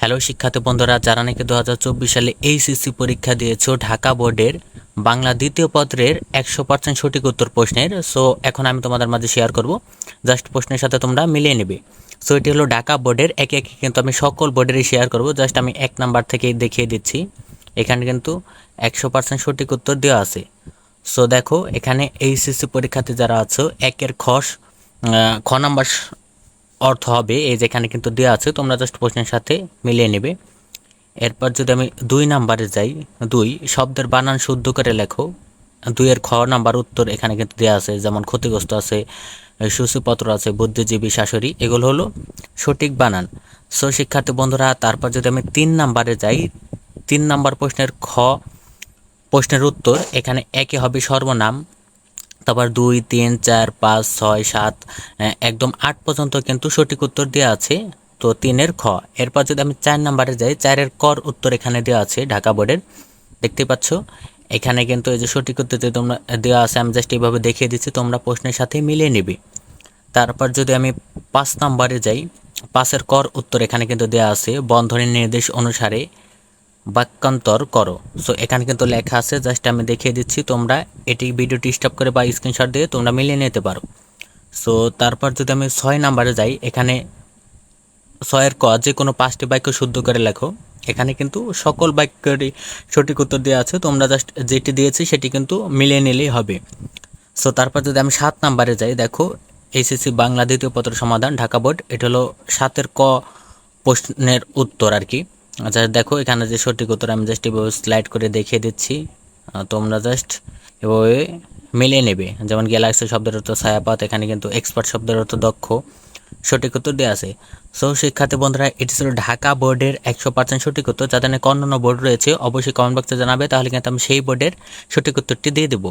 Hello শিক্ষার্থী বন্ধুরা, যারা নাকি দু হাজার চব্বিশ সালে এইচএসসি পরীক্ষা দিয়েছ ঢাকা বোর্ডের, বাংলা দ্বিতীয় পত্রের একশো পার্সেন্ট সঠিক উত্তর প্রশ্নের সো এখন আমি তোমাদের মাঝে শেয়ার করব। জাস্ট প্রশ্নের সাথে তোমরা মিলিয়ে নেবে। সো এটি হলো ঢাকা বোর্ডের, একে একে কিন্তু আমি সকল বোর্ডেরই শেয়ার করব। জাস্ট আমি এক নাম্বার থেকে দেখিয়ে দিচ্ছি। এখানে কিন্তু একশো পার্সেন্ট সঠিক উত্তর দেওয়া আছে। সো দেখো, এখানে এইচএসসি পরীক্ষাতে যারা আছো, একের খস খ নাম্বার অর্থ হবে এই যেখানে কিন্তু দেওয়া আছে, তোমরা জাস্ট প্রশ্নের সাথে মিলিয়ে নেবে। এরপর যদি আমি দুই নাম্বারে যাই, দুই, শব্দের বানান শুদ্ধ করে লেখো। দুইয়ের খ নাম্বার উত্তর এখানে কিন্তু দেওয়া আছে, যেমন ক্ষতিগ্রস্ত আছে, সূচিপত্র আছে, বুদ্ধিজীবী, শাশুড়ি, এগুলো হলো সঠিক বানান। সো শিক্ষার্থী বন্ধুরা, তারপর যদি আমি তিন নাম্বারে যাই, তিন নাম্বার প্রশ্নের খ, প্রশ্নের উত্তর, এখানে একে হবে সর্বনাম তারপর দুই, তিন, চার, পাঁচ, ছয়, সাত একদম আট পর্যন্ত কিন্তু সঠিক উত্তর দেওয়া আছে। তো তিনের খ। এরপর যদি আমি চার নাম্বারে যাই, চারের কর উত্তর এখানে দেওয়া আছে ঢাকা বোর্ডের। দেখতে পাচ্ছ? এখানে কিন্তু এই যে সঠিক উত্তর যে তোমরা দেওয়া আছে, আমি জাস্ট এইভাবে দেখিয়ে দিচ্ছি, তোমরা প্রশ্নের সাথে মিলিয়ে নেবে। তারপর যদি আমি পাঁচ নাম্বারে যাই, পাঁচের কর উত্তর এখানে কিন্তু দেওয়া আছে। বন্ধনের নির্দেশ অনুসারে বাক্যান্তর করো। সো এখানে কিন্তু লেখা আছে জাস্ট আমি দেখিয়ে দিচ্ছি, তোমরা এটি ভিডিওটি স্টপ করে বা স্ক্রিনশট দিয়ে তোমরা মিলিয়ে নিতে পারো। সো তারপর যদি আমি ছয় নাম্বারে যাই, এখানে ছয়ের ক, যে কোনো পাঁচটি বাক্য শুদ্ধ করে লেখো। এখানে কিন্তু সকল বাক্যেরই সঠিক উত্তর দেওয়া আছে, তোমরা জাস্ট যেটি দিয়েছি সেটি কিন্তু মিলিয়ে নিলেই হবে। সো তারপর যদি আমি সাত নাম্বারে যাই, দেখো এইচএসসি বাংলা দ্বিতীয় পত্র সমাধান, ঢাকা বোর্ড, এটা হলো সাতের ক প্রশ্নের উত্তর আর কি। আচ্ছা দেখো, এখানে যে সঠিক উত্তর আমি জাস্ট এভাবে স্লাইড করে দেখিয়ে দিচ্ছি। তোমরা জাস্ট এভাবে মিলিয়ে নেবে। যেমন গ্যালাক্সি শব্দের অর্থ ছায়াপাত এখানে কিন্তু এক্সপার্ট শব্দের অর্থ দক্ষ। সঠিক উত্তর দেওয়া আছে। সো শিক্ষার্থী বন্ধুরা, এটি ছিল ঢাকা বোর্ডের একশো পার্সেন্ট সঠিক উত্তর। যাদের অন্যান্য বোর্ড রয়েছে, অবশ্যই কমেন্ট বক্সে জানাবে, তাহলে কিন্তু আমি সেই বোর্ডের সঠিক উত্তরটি দিয়ে দেবো।